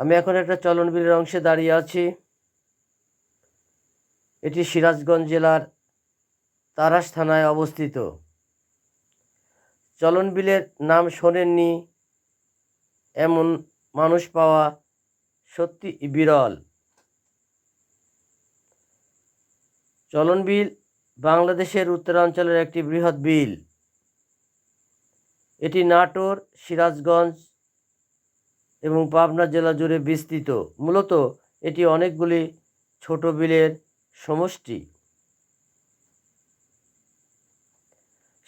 আমি এখন একটা চলন বিলের অংশে দাঁড়িয়ে আছি। এটি সিরাজগঞ্জ জেলার তারাস থানায় অবস্থিত। চলন বিলের নাম শোনেননি এমন মানুষ পাওয়া সত্যি বিরল। চলন বিল বাংলাদেশের উত্তরাঞ্চলের একটি বৃহৎ বিল। এটি নাটোর, সিরাজগঞ্জ এবং পাবনা জেলা জুড়ে বিস্তৃত। মূলত এটি অনেকগুলি ছোট বিলের সমষ্টি।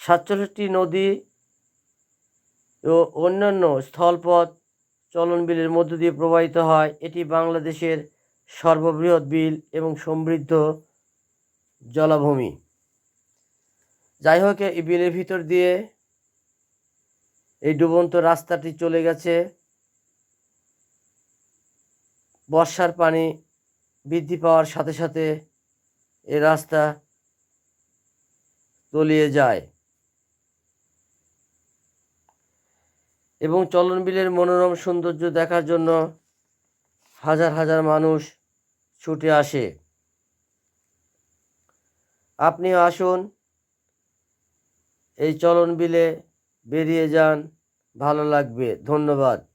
সাতচল্লিশটি নদী ও অন্যান্য স্থলপথ চলন বিলের মধ্য দিয়ে প্রবাহিত হয়। এটি বাংলাদেশের সর্ববৃহৎ বিল এবং সমৃদ্ধ জলাভূমি। যাই হোক, এই বিলের ভিতর দিয়ে এই ডুবন্ত রাস্তাটি চলে গেছে। বর্ষার পানি বৃদ্ধি পাওয়ার সাথে সাথে এ রাস্তা তলিয়ে যায়। এবং চলন বিলের মনোরম সৌন্দর্য দেখার জন্য হাজার হাজার মানুষ ছুটে আসে। আপনিও আসুন, এই চলন বিলে বেরিয়ে যান, ভালো লাগবে। ধন্যবাদ।